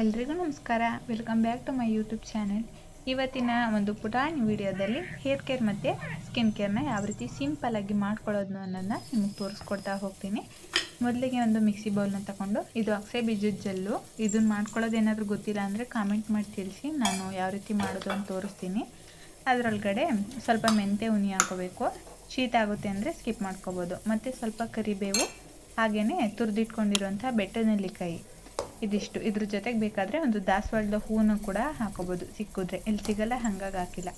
ಎಲ್ರಿಗೂ ನಮಸ್ಕಾರ. Welcome back to my YouTube channel ಇವತ್ತಿನ ಒಂದು ಪುಟಾಣಿ ವಿಡಿಯೋದಲ್ಲಿ ಹೇರ್ ಕೇರ್ ಮತ್ತು ಸ್ಕಿನ್ ಕೇರ್ನ ಯಾವ ರೀತಿ ಸಿಂಪಲ್ಲಾಗಿ ಮಾಡ್ಕೊಳ್ಳೋದು ಅನ್ನೋದನ್ನ ನಿಮಗೆ ತೋರಿಸ್ಕೊಡ್ತಾ ಹೋಗ್ತೀನಿ. ಮೊದಲಿಗೆ ಒಂದು ಮಿಕ್ಸಿ ಬೌಲ್ನ ತಗೊಂಡು ಇದು ಅಕ್ಸೆ ಬೀಜದ ಜಲ್ಲು. ಇದನ್ನ ಮಾಡ್ಕೊಳ್ಳೋದು ಏನಾದರೂ ಗೊತ್ತಿಲ್ಲ ಅಂದರೆ ಕಾಮೆಂಟ್ ಮಾಡಿ ತಿಳಿಸಿ. ನಾನು ಯಾವ ರೀತಿ ಮಾಡೋದು ಅಂತ ತೋರಿಸ್ತೀನಿ. ಅದರೊಳಗಡೆ ಸ್ವಲ್ಪ ಮೆಂತೆ ಉನಿ ಹಾಕೋಬೇಕು. ಶೀತ ಆಗುತ್ತೆ ಅಂದರೆ ಸ್ಕಿಪ್ ಮಾಡ್ಕೋಬೋದು. ಮತ್ತು ಸ್ವಲ್ಪ ಕರಿಬೇವು ಹಾಗೆಯೇ ತುರಿದಿಟ್ಕೊಂಡಿರುವಂಥ ಬೆಟ್ಟದ ನೆಲ್ಲಿಕಾಯಿ. ಇದಿಷ್ಟು. ಇದ್ರ ಜೊತೆಗೆ ಬೇಕಾದರೆ ಒಂದು ದಾಸವಾಳದ ಹೂವನ್ನು ಕೂಡ ಹಾಕೋಬೋದು. ಸಿಕ್ಕಿದ್ರೆ ಎಲ್ಲಿ ಸಿಗಲ್ಲ, ಹಾಗಾಗಿ ಹಾಕಿಲ್ಲ.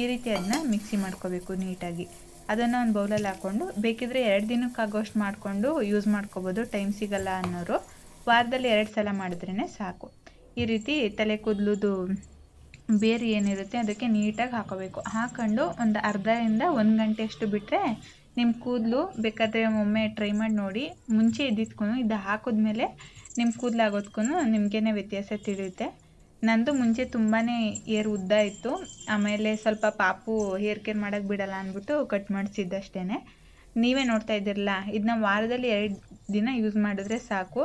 ಈ ರೀತಿ ಅದನ್ನ ಮಿಕ್ಸಿ ಮಾಡ್ಕೋಬೇಕು ನೀಟಾಗಿ. ಅದನ್ನು ಒಂದು ಬೌಲಲ್ಲಿ ಹಾಕ್ಕೊಂಡು ಬೇಕಿದ್ರೆ ಎರಡು ದಿನಕ್ಕಾಗೋಷ್ಟು ಮಾಡಿಕೊಂಡು ಯೂಸ್ ಮಾಡ್ಕೋಬೋದು, ಟೈಮ್ ಸಿಗಲ್ಲ ಅನ್ನೋರು. ವಾರದಲ್ಲಿ ಎರಡು ಸಲ ಮಾಡಿದ್ರೇ ಸಾಕು. ಈ ರೀತಿ ತಲೆ ಕೂದಲುದು ಬೇರು ಏನಿರುತ್ತೆ ಅದಕ್ಕೆ ನೀಟಾಗಿ ಹಾಕೋಬೇಕು. ಹಾಕೊಂಡು ಒಂದು ಅರ್ಧದಿಂದ ಒಂದು ಗಂಟೆಯಷ್ಟು ಬಿಟ್ಟರೆ ನಿಮ್ಮ ಕೂದಲು ಬೇಕಾದರೆ ಒಮ್ಮೆ ಟ್ರೈ ಮಾಡಿ ನೋಡಿ. ಮುಂಚೆ ಇದ್ದಿದ್ಕೂ ಇದು ಹಾಕಿದ್ಮೇಲೆ ನಿಮ್ಮ ಕೂದಲು ಆಗೋದ್ಕೂ ನಿಮಗೇನೆ ವ್ಯತ್ಯಾಸ ತಿಳಿಯುತ್ತೆ. ನಂದು ಮುಂಚೆ ತುಂಬಾ ಏರ್ ಉದ್ದ ಇತ್ತು. ಆಮೇಲೆ ಸ್ವಲ್ಪ ಪಾಪು ಹೇರ್ ಕೇರ್ ಮಾಡೋಕ್ಕೆ ಬಿಡಲ್ಲ ಅಂದ್ಬಿಟ್ಟು ಕಟ್ ಮಾಡಿಸಿದ್ದಷ್ಟೇ ನೀವೇ ನೋಡ್ತಾ ಇದ್ದಿರಲ್ಲ ಇದನ್ನ ವಾರದಲ್ಲಿ ಎರಡು ದಿನ ಯೂಸ್ ಮಾಡಿದ್ರೆ ಸಾಕು.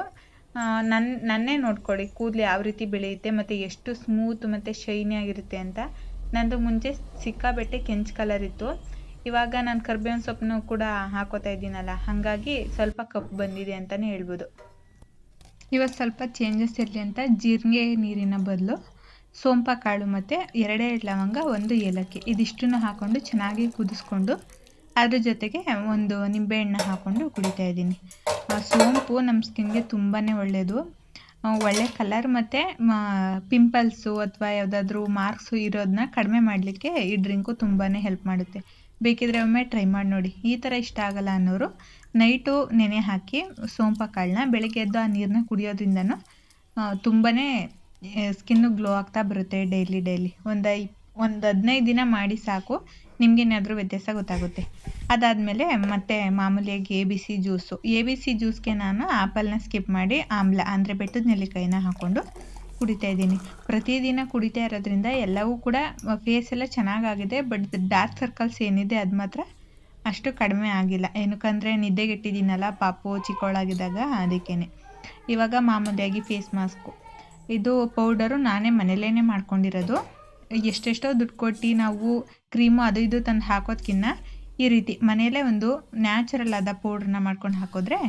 ನನ್ನ ನನ್ನೇ ನೋಡ್ಕೊಳ್ಳಿ ಕೂದಲು ಯಾವ ರೀತಿ ಬೆಳೆಯುತ್ತೆ, ಮತ್ತು ಎಷ್ಟು ಸ್ಮೂತ್ ಮತ್ತು ಶೈನಿ ಆಗಿರುತ್ತೆ ಅಂತ. ನಂದು ಮುಂಚೆ ಸಿಕ್ಕಾಬಟ್ಟೆ ಕೆಂಚು ಕಲರ್ ಇತ್ತು. ಇವಾಗ ನಾನು ಕರ್ಬೇವಿನ ಸೊಪ್ಪನ್ನು ಕೂಡ ಹಾಕೋತಾ ಇದ್ದೀನಲ್ಲ, ಹಾಗಾಗಿ ಸ್ವಲ್ಪ ಕಪ್ಪು ಬಂದಿದೆ ಅಂತಲೇ ಹೇಳ್ಬೋದು. ಇವಾಗ ಸ್ವಲ್ಪ ಚೇಂಜಸ್ ಇರಲಿ ಅಂತ ಜೀರಿಗೆ ನೀರಿನ ಬದಲು ಸೋಂಪ ಕಾಳು ಮತ್ತು ಎರಡೇ ಲವಂಗ, ಒಂದು ಏಲಕ್ಕಿ. ಇದಿಷ್ಟನ್ನು ಹಾಕ್ಕೊಂಡು ಚೆನ್ನಾಗಿ ಕುದಿಸ್ಕೊಂಡು ಅದ್ರ ಜೊತೆಗೆ ಒಂದು ನಿಂಬೆಹಣ್ಣು ಹಾಕ್ಕೊಂಡು ಕುಡಿತಾ ಇದ್ದೀನಿ. ಸೋಂಪು ನಮ್ಮ ಸ್ಕಿನ್ಗೆ ತುಂಬಾ ಒಳ್ಳೆಯದು ಒಳ್ಳೆ ಕಲರ್ ಮತ್ತು ಪಿಂಪಲ್ಸು ಅಥವಾ ಯಾವುದಾದ್ರೂ ಮಾರ್ಕ್ಸು ಇರೋದನ್ನ ಕಡಿಮೆ ಮಾಡಲಿಕ್ಕೆ ಈ ಡ್ರಿಂಕು ತುಂಬಾ ಹೆಲ್ಪ್ ಮಾಡುತ್ತೆ. ಬೇಕಿದ್ರೆ ಒಮ್ಮೆ ಟ್ರೈ ಮಾಡಿ ನೋಡಿ. ಈ ಥರ ಇಷ್ಟ ಆಗಲ್ಲ ಅನ್ನೋರು ನೈಟು ನೆನೆ ಹಾಕಿ ಸೋಂಪ ಕಾಳನ್ನ ಬೆಳಗ್ಗೆ ಎದ್ದು ಆ ನೀರನ್ನ ಕುಡಿಯೋದ್ರಿಂದನೂ ತುಂಬಾ ಸ್ಕಿನ್ನು ಗ್ಲೋ ಆಗ್ತಾ ಬರುತ್ತೆ ಡೈಲಿ ಡೈಲಿ. ಒಂದು ಒಂದು ಹದಿನೈದು ದಿನ ಮಾಡಿ ಸಾಕು. ನಿಮಗೇನಾದರೂ ವ್ಯತ್ಯಾಸ ಗೊತ್ತಾಗುತ್ತೆ. ಅದಾದಮೇಲೆ ಮತ್ತೆ ಮಾಮೂಲಿಯಾಗಿ A B C juice A B C ಜ್ಯೂಸ್ಗೆ ನಾನು ಆ್ಯಪಲ್ನ ಸ್ಕಿಪ್ ಮಾಡಿ ಆಮ್ಲ, ಅಂದರೆ ಬೆಟ್ಟದ ನೆಲ್ಲಿಕಾಯಿನ ಹಾಕ್ಕೊಂಡು ಕುಡಿತಾ ಇದ್ದೀನಿ. ಪ್ರತಿದಿನ ಕುಡಿತಾ ಇರೋದ್ರಿಂದ ಎಲ್ಲವೂ ಕೂಡ ಫೇಸ್ ಎಲ್ಲ ಚೆನ್ನಾಗಾಗಿದೆ ಬಟ್ ಡಾರ್ಕ್ ಸರ್ಕಲ್ಸ್ ಏನಿದೆ ಅದು ಮಾತ್ರ ಅಷ್ಟು ಕಡಿಮೆ ಆಗಿಲ್ಲ. ಏನಕ್ಕಂದರೆ ನಿದ್ದೆಗೆಟ್ಟಿದ್ದೀನಲ್ಲ ಪಾಪು ಚಿಕ್ಕವಳಾಗಿದ್ದಾಗ ಅದಕ್ಕೇ ಇವಾಗ ಮಾಮೂಲಿಯಾಗಿ ಫೇಸ್ ಮಾಸ್ಕು ಇದು ಪೌಡರು ನಾನೇ ಮನೇಲೇ ಮಾಡ್ಕೊಂಡಿರೋದು. ಎಷ್ಟೆಷ್ಟೋ ದುಡ್ಡು ಕೊಟ್ಟು ನಾವು ಕ್ರೀಮು ಅದು ಇದು ತಂದು ಹಾಕೋದ್ಕಿನ್ನ ಈ ರೀತಿ ಮನೆಯಲ್ಲೇ ಒಂದು ನ್ಯಾಚುರಲ್ ಆದ ಪೌಡ್ರನ್ನ ಮಾಡ್ಕೊಂಡು ಹಾಕಿದ್ರೆ